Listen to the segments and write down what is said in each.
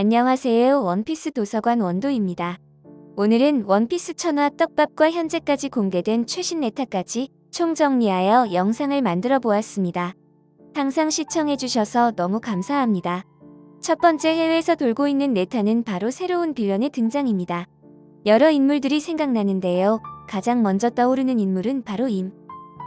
안녕하세요. 원피스 도서관 원도입니다. 오늘은 원피스 천화 떡밥과 현재까지 공개된 최신 네타까지 총정리하여 영상을 만들어 보았습니다. 항상 시청해주셔서 너무 감사합니다. 첫 번째 해외에서 돌고 있는 네타는 바로 새로운 빌런의 등장입니다. 여러 인물들이 생각나는데요. 가장 먼저 떠오르는 인물은 바로 임.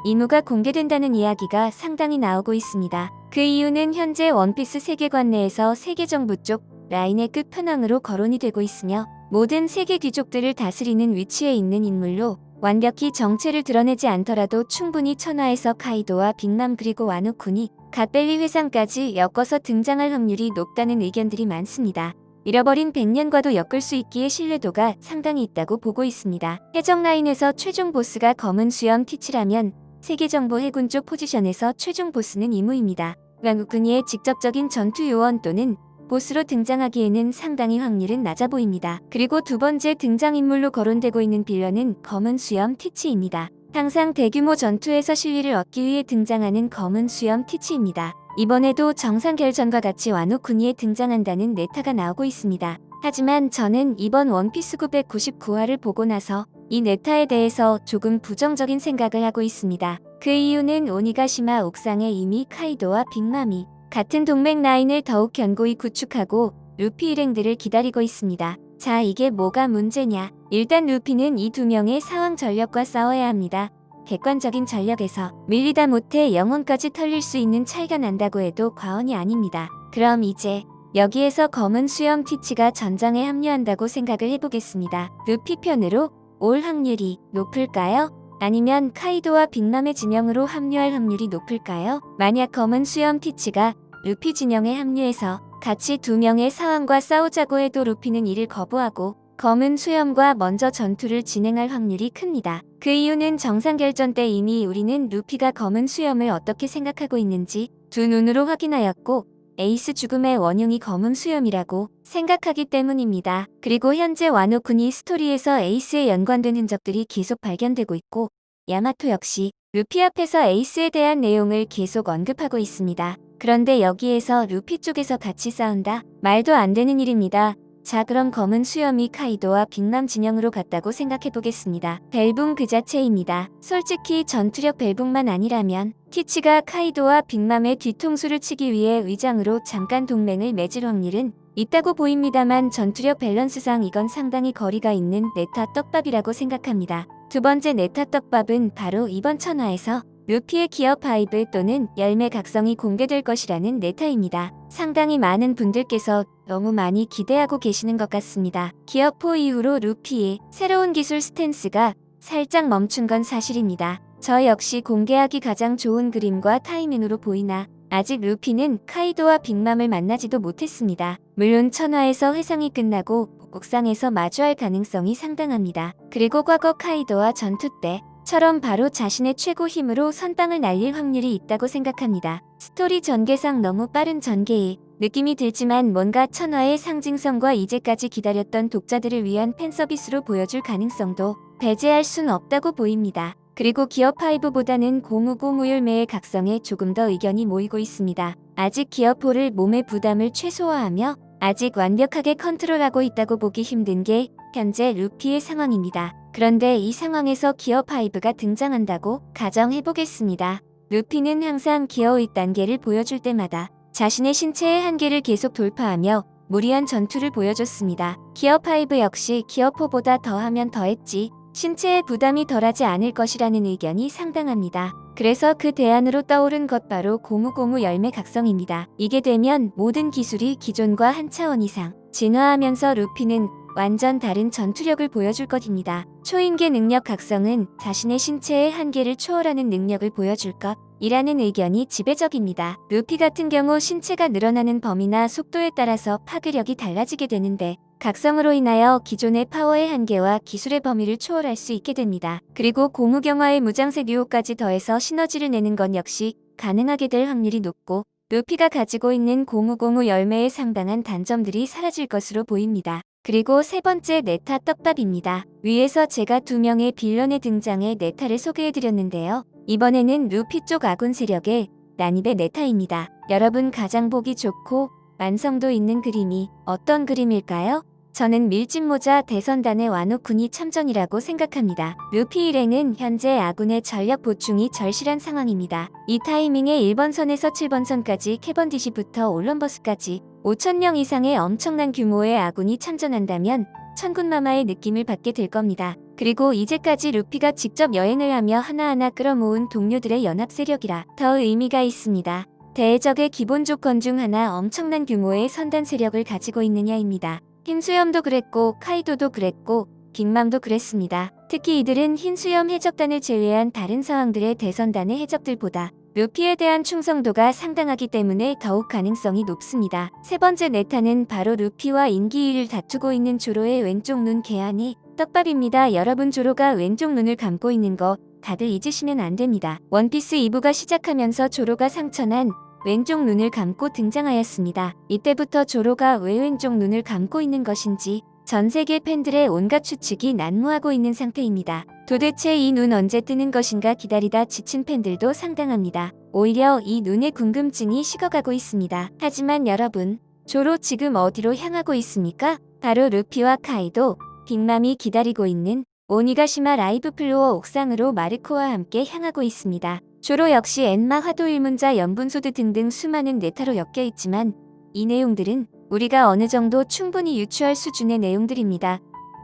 이무가 공개된다는 이야기가 상당히 나오고 있습니다. 그 이유는 현재 원피스 세계관 내에서 세계 정부 쪽 라인의 끝판왕으로 거론이 되고 있으며 모든 세계 귀족들을 다스리는 위치에 있는 인물로 완벽히 정체를 드러내지 않더라도 충분히 천하에서 카이도와 빅맘 그리고 와노쿤이 갓벨리 회상까지 엮어서 등장할 확률이 높다는 의견들이 많습니다. 잃어버린 100년과도 엮을 수 있기에 신뢰도가 상당히 있다고 보고 있습니다. 해적 라인에서 최종 보스가 검은 수염 티치라면 세계정보 해군 쪽 포지션에서 최종 보스는 이무입니다. 왕국군이의 직접적인 전투 요원 또는 보스로 등장하기에는 상당히 확률은 낮아 보입니다. 그리고 두 번째 등장인물로 거론되고 있는 빌런은 검은 수염 티치입니다. 항상 대규모 전투에서 실리를 얻기 위해 등장하는 검은 수염 티치입니다. 이번에도 정상결전과 같이 와노쿠니에 등장한다는 네타가 나오고 있습니다. 하지만 저는 이번 원피스 999화를 보고 나서 이 네타에 대해서 조금 부정적인 생각을 하고 있습니다. 그 이유는 오니가시마 옥상에 이미 카이도와 빅맘이 같은 동맹 라인을 더욱 견고히 구축하고 루피 일행들을 기다리고 있습니다. 자, 이게 뭐가 문제냐? 일단 루피는 이 두 명의 상황 전력과 싸워야 합니다. 객관적인 전력에서 밀리다 못해 영혼까지 털릴 수 있는 차이가 난다고 해도 과언이 아닙니다. 그럼 이제 여기에서 검은 수염 티치가 전장에 합류한다고 생각을 해보겠습니다. 루피 편으로 올 확률이 높을까요? 아니면 카이도와 빅맘의 진영으로 합류할 확률이 높을까요? 만약 검은 수염 티치가 루피 진영에 합류해서 같이 두 명의 사왕과 싸우자고 해도 루피는 이를 거부하고 검은 수염과 먼저 전투를 진행할 확률이 큽니다. 그 이유는 정상결전 때 이미 우리는 루피가 검은 수염을 어떻게 생각하고 있는지 두 눈으로 확인하였고 에이스 죽음의 원흉이 검은 수염이라고 생각하기 때문입니다. 그리고 현재 와노쿤이 스토리에서 에이스에 연관된 흔적들이 계속 발견되고 있고 야마토 역시 루피 앞에서 에이스에 대한 내용을 계속 언급하고 있습니다. 그런데 여기에서 루피 쪽에서 같이 싸운다? 말도 안 되는 일입니다. 자 그럼 검은 수염이 카이도와 빅맘 진영으로 갔다고 생각해보겠습니다. 벨붕 그 자체입니다. 솔직히 전투력 벨붕만 아니라면 티치가 카이도와 빅맘의 뒤통수를 치기 위해 위장으로 잠깐 동맹을 맺을 확률은 있다고 보입니다만 전투력 밸런스상 이건 상당히 거리가 있는 네타 떡밥이라고 생각합니다. 두 번째 네타 떡밥은 바로 이번 천화에서 루피의 기어 파이브 또는 열매 각성이 공개될 것이라는 네타입니다. 상당히 많은 분들께서 너무 많이 기대하고 계시는 것 같습니다. 기어4 이후로 루피의 새로운 기술 스탠스가 살짝 멈춘 건 사실입니다. 저 역시 공개하기 가장 좋은 그림과 타이밍으로 보이나 아직 루피는 카이도와 빅맘을 만나지도 못했습니다. 물론 천화에서 회상이 끝나고 옥상에서 마주할 가능성이 상당합니다. 그리고 과거 카이도와 전투 때 처럼 바로 자신의 최고 힘으로 선빵을 날릴 확률이 있다고 생각합니다. 스토리 전개상 너무 빠른 전개에 느낌이 들지만 뭔가 천화의 상징성과 이제까지 기다렸던 독자들을 위한 팬서비스로 보여줄 가능성도 배제할 순 없다고 보입니다. 그리고 기어5보다는 고무고무 열매의 각성에 조금 더 의견이 모이고 있습니다. 아직 기어4를 몸의 부담을 최소화하며 아직 완벽하게 컨트롤하고 있다고 보기 힘든 게 현재 루피의 상황입니다. 그런데 이 상황에서 기어 5가 등장한다고 가정해보겠습니다. 루피는 항상 기어 1단계를 보여줄 때마다 자신의 신체의 한계를 계속 돌파하며 무리한 전투를 보여줬습니다. 기어 5 역시 기어 4보다 더하면 더했지 신체의 부담이 덜하지 않을 것이라는 의견이 상당합니다. 그래서 그 대안으로 떠오른 것 바로 고무고무 열매 각성입니다. 이게 되면 모든 기술이 기존과 한 차원 이상 진화하면서 루피는 완전 다른 전투력을 보여줄 것입니다. 초인계 능력 각성은 자신의 신체의 한계를 초월하는 능력을 보여줄 것. 이라는 의견이 지배적입니다. 루피 같은 경우 신체가 늘어나는 범위나 속도에 따라서 파괴력이 달라지게 되는데 각성으로 인하여 기존의 파워의 한계와 기술의 범위를 초월할 수 있게 됩니다. 그리고 고무경화의 무장색 유호까지 더해서 시너지를 내는 건 역시 가능하게 될 확률이 높고 루피가 가지고 있는 고무고무 열매의 상당한 단점들이 사라질 것으로 보입니다. 그리고 세 번째 네타 떡밥입니다. 위에서 제가 두 명의 빌런의 등장에 네타를 소개해드렸는데요. 이번에는 루피 쪽 아군 세력의 난입의 네타입니다. 여러분 가장 보기 좋고 완성도 있는 그림이 어떤 그림일까요? 저는 밀짚모자 대선단의 와노쿤이 참전이라고 생각합니다. 루피 일행은 현재 아군의 전력 보충이 절실한 상황입니다. 이 타이밍에 1번선에서 7번선까지 캐번디시부터 올럼버스까지 5천명 이상의 엄청난 규모의 아군이 참전한다면 천군마마의 느낌을 받게 될 겁니다. 그리고 이제까지 루피가 직접 여행을 하며 하나하나 끌어모은 동료들의 연합 세력이라 더 의미가 있습니다. 대적의 기본 조건 중 하나 엄청난 규모의 선단 세력을 가지고 있느냐입니다. 흰수염도 그랬고 카이도도 그랬고 빅맘도 그랬습니다. 특히 이들은 흰수염 해적단을 제외한 다른 상황들의 대선단의 해적들보다 루피에 대한 충성도가 상당하기 때문에 더욱 가능성이 높습니다. 세 번째 네타는 바로 루피와 인기위를 다투고 있는 조로의 왼쪽 눈 개안이 떡밥입니다. 여러분 조로가 왼쪽 눈을 감고 있는 거 다들 잊으시면 안 됩니다. 원피스 2부가 시작하면서 조로가 상처난 왼쪽 눈을 감고 등장하였습니다. 이때부터 조로가 왜 왼쪽 눈을 감고 있는 것인지 전 세계 팬들의 온갖 추측이 난무하고 있는 상태입니다. 도대체 이 눈 언제 뜨는 것인가 기다리다 지친 팬들도 상당합니다. 오히려 이 눈의 궁금증이 식어가고 있습니다. 하지만 여러분, 조로 지금 어디로 향하고 있습니까? 바로 루피와 카이도, 빅맘이 기다리고 있는 오니가시마 라이브 플로어 옥상으로 마르코와 함께 향하고 있습니다. 조로 역시 엔마 화도 일문자 연분소드 등등 수많은 네타로 엮여 있지만 이 내용들은 우리가 어느 정도 충분히 유추할 수준의 내용들입니다.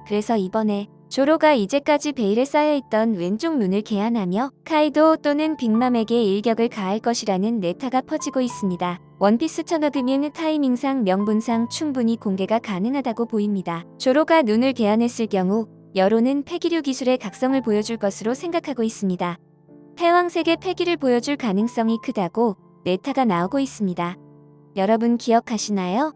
그래서 이번에 조로가 이제까지 베일에 쌓여있던 왼쪽 눈을 개안하며 카이도 또는 빅맘에게 일격을 가할 것이라는 네타가 퍼지고 있습니다. 원피스 천어금융 타이밍상 명분상 충분히 공개가 가능하다고 보입니다. 조로가 눈을 개안했을 경우 여론은 폐기류 기술의 각성을 보여줄 것으로 생각하고 있습니다. 패왕색의 폐기를 보여줄 가능성이 크다고 네타가 나오고 있습니다. 여러분 기억하시나요?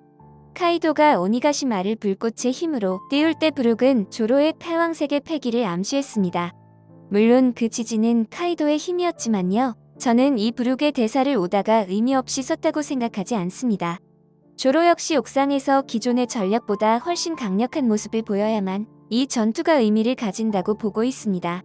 카이도가 오니가시마를 불꽃의 힘으로 띄울 때 브룩은 조로의 패왕색의 패기를 암시했습니다. 물론 그 지지는 카이도의 힘이었지만요. 저는 이 브룩의 대사를 오다가 의미 없이 썼다고 생각하지 않습니다. 조로 역시 옥상에서 기존의 전력보다 훨씬 강력한 모습을 보여야만 이 전투가 의미를 가진다고 보고 있습니다.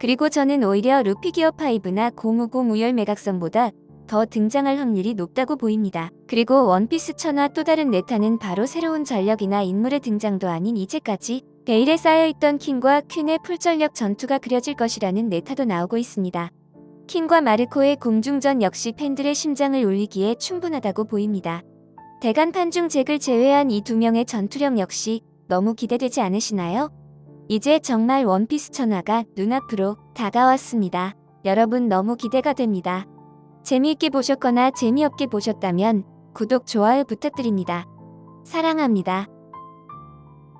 그리고 저는 오히려 루피 기어 5나 050 우열 매각선보다 더 등장할 확률이 높다고 보입니다. 그리고 원피스 천화 또 다른 네타는 바로 새로운 전력이나 인물의 등장도 아닌 이제까지 베일에 쌓여있던 킹과 퀸의 풀전력 전투가 그려질 것이라는 네타도 나오고 있습니다. 킹과 마르코의 공중전 역시 팬들의 심장을 울리기에 충분하다고 보입니다. 대간판 중 잭을 제외한 이 두 명의 전투력 역시 너무 기대되지 않으시나요? 이제 정말 원피스 천화가 눈앞으로 다가왔습니다. 여러분 너무 기대가 됩니다. 재미있게 보셨거나 재미없게 보셨다면 구독, 좋아요 부탁드립니다. 사랑합니다.